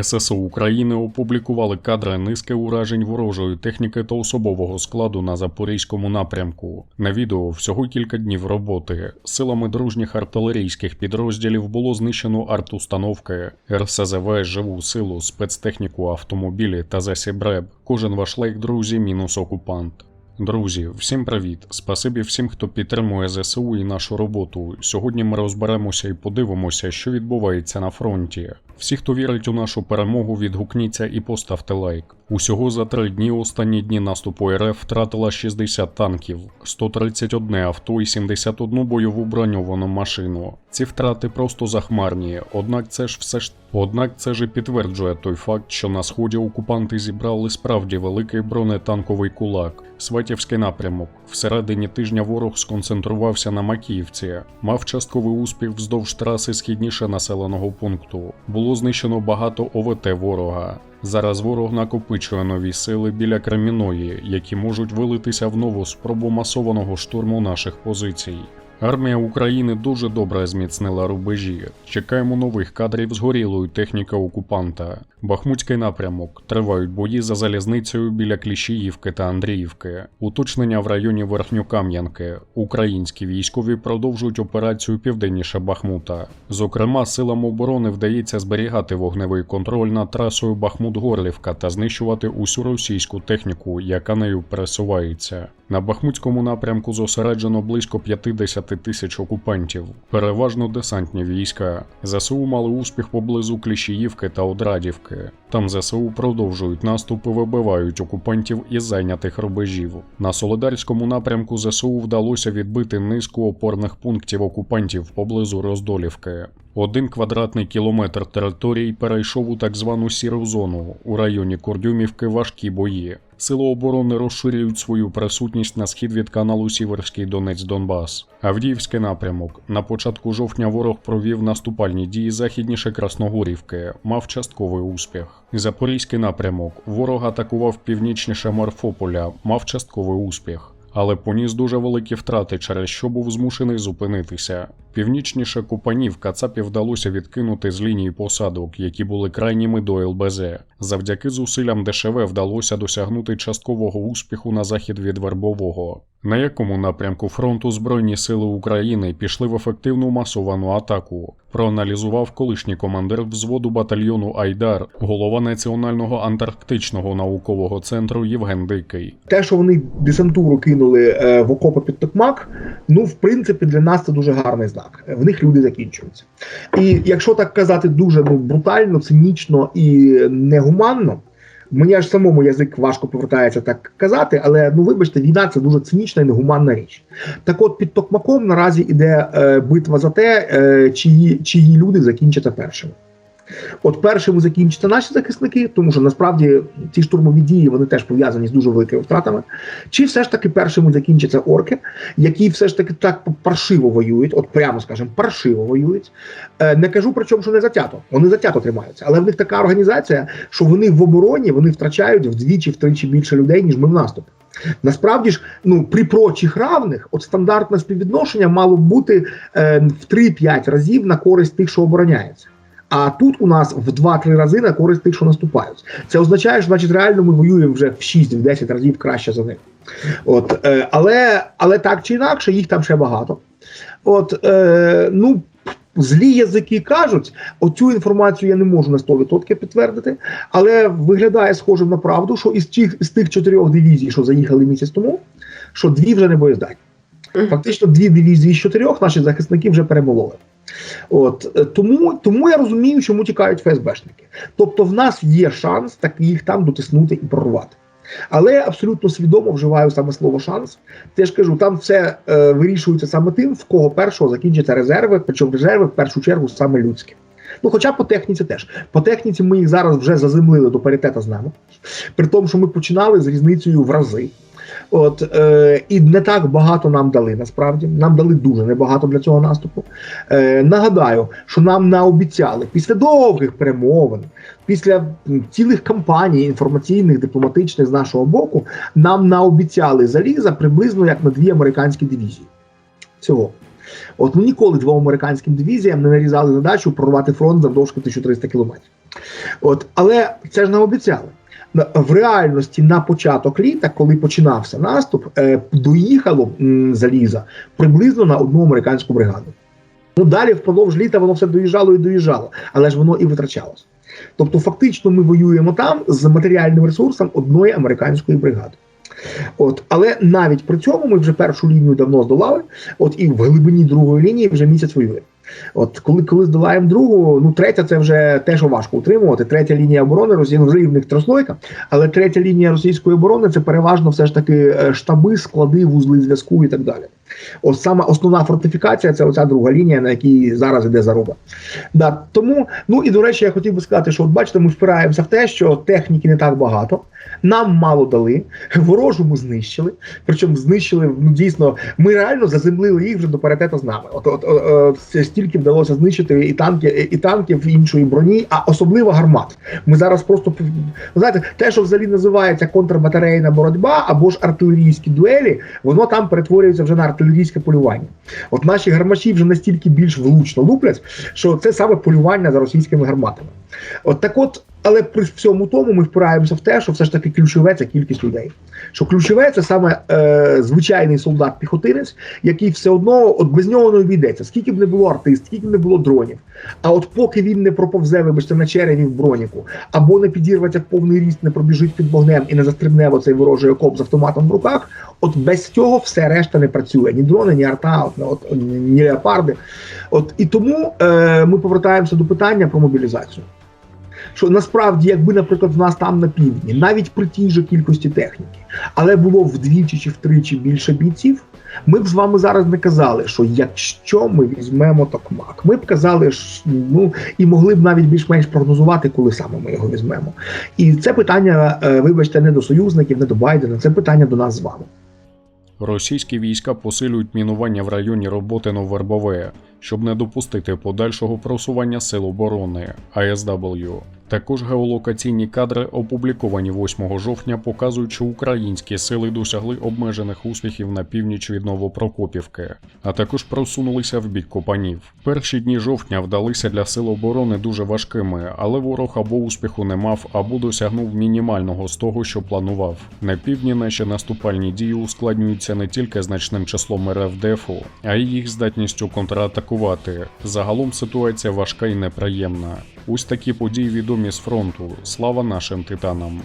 ССО України опублікували кадри низки уражень ворожої техніки та особового складу на запорізькому напрямку. На відео всього кілька днів роботи. Силами дружніх артилерійських підрозділів було знищено артустановки, РСЗВ, живу силу, спецтехніку, автомобілі та засіб РЕБ. Кожен ваш лайк, друзі, мінус окупант. Друзі, всім привіт! Спасибі всім, хто підтримує ЗСУ і нашу роботу. Сьогодні ми розберемося і подивимося, що відбувається на фронті. Всі, хто вірить у нашу перемогу, відгукніться і поставте лайк. Усього за три дні останні дні наступу РФ втратила 60 танків, 131 авто і 71 бойову броньовану машину. Ці втрати просто захмарні, однак це ж все ж однак це ж і підтверджує той факт, що на сході окупанти зібрали справді великий бронетанковий кулак. Сватівський напрямок. Всередині тижня ворог сконцентрувався на Макіївці, мав частковий успіх вздовж траси східніше населеного пункту. Було знищено багато ОВТ ворога. Зараз ворог накопичує нові сили біля Креміної, які можуть вилитися в нову спробу масованого штурму наших позицій. Армія України дуже добре зміцнила рубежі. Чекаємо нових кадрів згорілої техніки окупанта. Бахмутський напрямок. Тривають бої за залізницею біля Кліщіївки та Андріївки. Уточнення в районі Верхньокам'янки. Українські військові продовжують операцію південніше Бахмута. Зокрема, силам оборони вдається зберігати вогневий контроль над трасою Бахмут-Горлівка та знищувати усю російську техніку, яка нею пересувається. На Бахмутському напрямку зосереджено близько 50 тисяч окупантів, переважно десантні війська. ЗСУ мали успіх поблизу Кліщіївки та Одрадівки. Там ЗСУ продовжують наступ і вибивають окупантів із зайнятих рубежів. На Солидарському напрямку ЗСУ вдалося відбити низку опорних пунктів окупантів поблизу Роздолівки. Один квадратний кілометр території перейшов у так звану сіру зону. У районі Курдюмівки важкі бої. Сили оборони розширюють свою присутність на схід від каналу Сіверський Донець Донбас. Авдіївський напрямок. На початку жовтня ворог провів наступальні дії західніше Красногорівки, мав частковий успіх. Запорізький напрямок. Ворог атакував північніше Марфополя, мав частковий успіх. Але поніс дуже великі втрати, через що був змушений зупинитися. Північніше Купанів Кацапі вдалося відкинути з лінії посадок, які були крайніми до ЛБЗ. Завдяки зусиллям ДШВ вдалося досягнути часткового успіху на захід від Вербового. На якому напрямку фронту Збройні сили України пішли в ефективну масовану атаку, проаналізував колишній командир взводу батальйону Айдар, голова Національного антарктичного наукового центру Євген Дикий. те, що вони десантуру кинули е, в окопи під Токмак, ну в принципі для нас це дуже гарний знак. В них люди закінчуються. І якщо так казати дуже ну брутально, цинічно і негуманно. Мені аж самому язик важко повертається так казати, але ну вибачте, війна це дуже цинічна і негуманна річ. Так от під Токмаком наразі іде е, битва за те, е, чиї, чиї люди закінчаться першими. От першими закінчаться наші захисники, тому що насправді ці штурмові дії вони теж пов'язані з дуже великими втратами. Чи все ж таки першими закінчаться орки, які все ж таки так паршиво воюють, от прямо скажемо, паршиво воюють. Е, не кажу при чому, що не затято. Вони затято тримаються, але в них така організація, що вони в обороні вони втрачають вдвічі-втричі більше людей, ніж ми в наступі. Насправді ж, ну при прочих равних, от стандартне співвідношення мало б бути е, в 3-5 разів на користь тих, що обороняється. А тут у нас в 2-3 рази на користь тих, що наступають. Це означає, що значить реально ми воюємо вже в 6-10 разів краще за них. От, е, але, але так чи інакше, їх там ще багато. От, е, ну, злі язики кажуть, оцю інформацію я не можу на 100% підтвердити, але виглядає схожим на правду, що із тих, з тих чотирьох дивізій, що заїхали місяць тому, що дві вже не боєздатні. Фактично, дві дивізії з чотирьох наші захисники вже перемололи. От е, тому, тому я розумію, чому тікають ФСБшники. Тобто, в нас є шанс так їх там дотиснути і прорвати. Але я абсолютно свідомо вживаю саме слово шанс. Теж кажу, там все е, вирішується саме тим, в кого першого закінчаться резерви, причому резерви в першу чергу саме людські. Ну, хоча по техніці теж. По техніці ми їх зараз вже заземлили до паритету з нами, при тому, що ми починали з різницею в рази. От е, і не так багато нам дали. Насправді нам дали дуже небагато для цього наступу. Е, Нагадаю, що нам наобіцяли після довгих перемовин, після цілих кампаній інформаційних, дипломатичних з нашого боку, нам наобіцяли заліза приблизно як на дві американські дивізії. Всього. От ну ніколи двом американським дивізіям не нарізали задачу прорвати фронт завдовж 1300 кілометрів. От, але це ж нам обіцяли. В реальності на початок літа, коли починався наступ, е, доїхало заліза приблизно на одну американську бригаду. Ну далі впродовж літа воно все доїжджало і доїжджало, але ж воно і витрачалось. Тобто, фактично, ми воюємо там з матеріальним ресурсом одної американської бригади. От, але навіть при цьому ми вже першу лінію давно здолали. От і в глибині другої лінії вже місяць воює. От коли, коли здолаємо другу, ну третя це вже те, що важко утримувати. Третя лінія оборони Росії в них трослойка, але третя лінія російської оборони це переважно все ж таки е, штаби, склади, вузли зв'язку і так далі. Ось саме основна фортифікація це оця друга лінія, на якій зараз іде заруба. Да, тому, ну і до речі, я хотів би сказати, що от бачите, ми впираємося в те, що техніки не так багато, нам мало дали, ворожу ми знищили. Причому знищили ну дійсно, ми реально заземлили їх вже до паритету з нами. От, от, от, от стільки вдалося знищити і танки, і танків іншої броні, а особливо гармат. Ми зараз просто знаєте, те, що взагалі називається контрбатарейна боротьба або ж артилерійські дуелі, воно там перетворюється вже на артилерійське полювання. От наші гармаші вже настільки більш влучно луплять, що це саме полювання за російськими гарматами. От так от, але при всьому тому ми впираємося в те, що все ж таки ключове це кількість людей. Що ключове це саме е, звичайний солдат-піхотинець, який все одно от без нього не обійдеться. Скільки б не було артист, скільки б не було дронів. А от поки він не проповзе, вибачте, на череві в броніку, або не підірветься в повний ріст, не пробіжить під вогнем і не застрибне в оцей ворожий окоп з автоматом в руках, от без цього все решта не працює. Ні дрони, ні арта, от, от, ні леопарди. От і тому е, ми повертаємося до питання про мобілізацію. Що насправді, якби, наприклад, в нас там на півдні, навіть при тій же кількості техніки, але було вдвічі чи втричі більше бійців, ми б з вами зараз не казали, що якщо ми візьмемо токмак, ми б казали, що, ну і могли б навіть більш-менш прогнозувати, коли саме ми його візьмемо. І це питання, е, вибачте, не до союзників, не до Байдена, це питання до нас з вами. Російські війська посилюють мінування в районі роботи Новвербове, щоб не допустити подальшого просування сил оборони АСW. Також геолокаційні кадри, опубліковані 8 жовтня, показують, що українські сили досягли обмежених успіхів на північ від Новопрокопівки, а також просунулися в бік Копанів. Перші дні жовтня вдалися для сил оборони дуже важкими, але ворог або успіху не мав, або досягнув мінімального з того, що планував. На півдні наші наступальні дії ускладнюються не тільки значним числом РФДФу, а й їх здатністю контратакувати. Загалом ситуація важка і неприємна. Ось такі події відомі з фронту. Слава нашим титанам.